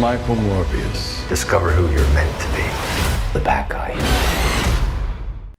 Michael Morbius. Discover who you're meant to be. The bad guy.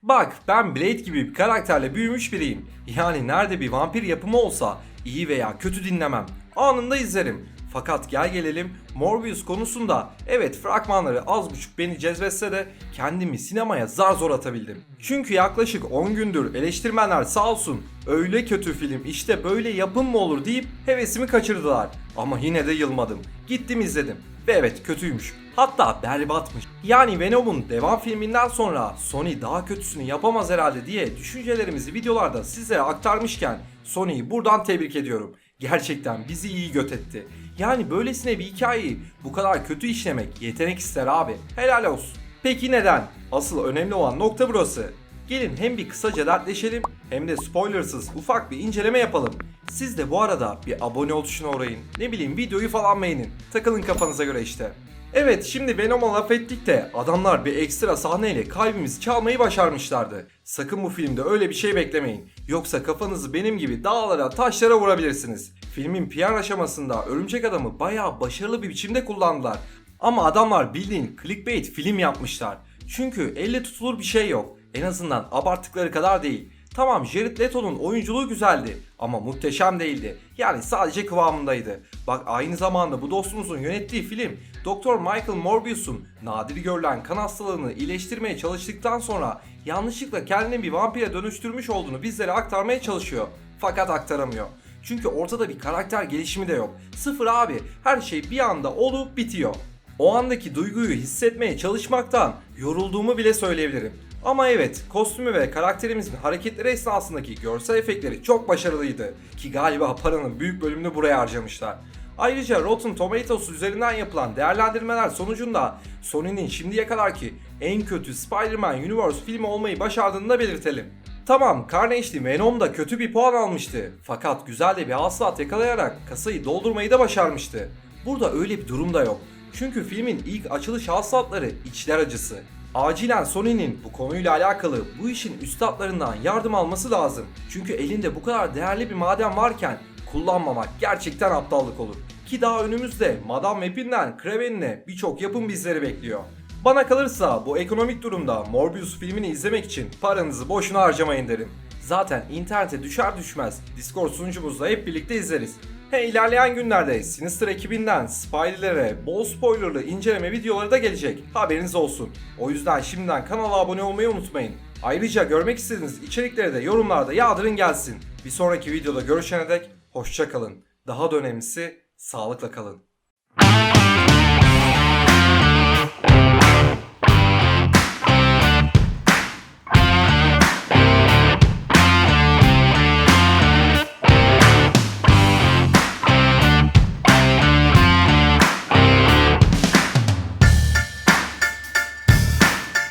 Bak ben Blade gibi bir karakterle büyümüş biriyim. Yani nerede bir vampir yapımı olsa iyi veya kötü dinlemem. Anında izlerim. Fakat gel gelelim Morbius konusunda evet fragmanları az buçuk beni cezbetse de kendimi sinemaya zar zor atabildim. Çünkü yaklaşık 10 gündür eleştirmenler sağ olsun öyle kötü film işte böyle yapım mı olur deyip hevesimi kaçırdılar. Ama yine de yılmadım. Gittim izledim. Ve evet kötüymüş. Hatta berbatmış. Yani Venom'un devam filminden sonra Sony daha kötüsünü yapamaz herhalde diye düşüncelerimizi videolarda sizlere aktarmışken Sony'yi buradan tebrik ediyorum. Gerçekten bizi iyi göt etti. Yani böylesine bir hikayeyi bu kadar kötü işlemek yetenek ister abi. Helal olsun. Peki neden? Asıl önemli olan nokta burası. Gelin hem bir kısaca dertleşelim hem de spoilersız ufak bir inceleme yapalım. Siz de bu arada bir abone ol tuşuna uğrayın. Ne bileyim videoyu falan beğenin. Takılın kafanıza göre işte. Evet şimdi Venom'a laf ettik de adamlar bir ekstra sahneyle kalbimizi çalmayı başarmışlardı. Sakın bu filmde öyle bir şey beklemeyin. Yoksa kafanızı benim gibi dağlara taşlara vurabilirsiniz. Filmin PR aşamasında Örümcek Adam'ı bayağı başarılı bir biçimde kullandılar. Ama adamlar bildiğin clickbait film yapmışlar. Çünkü elle tutulur bir şey yok. En azından abarttıkları kadar değil. Tamam Jared Leto'nun oyunculuğu güzeldi ama muhteşem değildi. Yani sadece kıvamındaydı. Bak aynı zamanda bu dostumuzun yönettiği film Dr. Michael Morbius'un nadir görülen kan hastalığını iyileştirmeye çalıştıktan sonra yanlışlıkla kendini bir vampire dönüştürmüş olduğunu bizlere aktarmaya çalışıyor. Fakat aktaramıyor. Çünkü ortada bir karakter gelişimi de yok. Sıfır abi. Her şey bir anda olup bitiyor. O andaki duyguyu hissetmeye çalışmaktan yorulduğumu bile söyleyebilirim. Ama evet, kostümü ve karakterimizin hareketleri esnasındaki görsel efektleri çok başarılıydı. Ki galiba paranın büyük bölümünü buraya harcamışlar. Ayrıca Rotten Tomatoes üzerinden yapılan değerlendirmeler sonucunda Sony'nin şimdiye kadarki en kötü Spider-Man Universe filmi olmayı başardığını da belirtelim. Tamam Carnage'li Venom da kötü bir puan almıştı. Fakat güzel de bir hasılat yakalayarak kasayı doldurmayı da başarmıştı. Burada öyle bir durum da yok. Çünkü filmin ilk açılış hasılatları içler acısı. Acilen Sony'nin bu konuyla alakalı bu işin üstadlarından yardım alması lazım. Çünkü elinde bu kadar değerli bir maden varken kullanmamak gerçekten aptallık olur. Ki daha önümüzde Madame Web'inden Kraven'ine birçok yapım bizleri bekliyor. Bana kalırsa bu ekonomik durumda Morbius filmini izlemek için paranızı boşuna harcamayın derim. Zaten internete düşer düşmez Discord sunucumuzda hep birlikte izleriz. He ilerleyen günlerde Sinister ekibinden Spidey'lere bol spoilerlı inceleme videoları da gelecek. Haberiniz olsun. O yüzden şimdiden kanala abone olmayı unutmayın. Ayrıca görmek istediğiniz içerikleri de yorumlarda yağdırın gelsin. Bir sonraki videoda görüşene dek hoşça kalın. Daha da önemlisi sağlıkla kalın.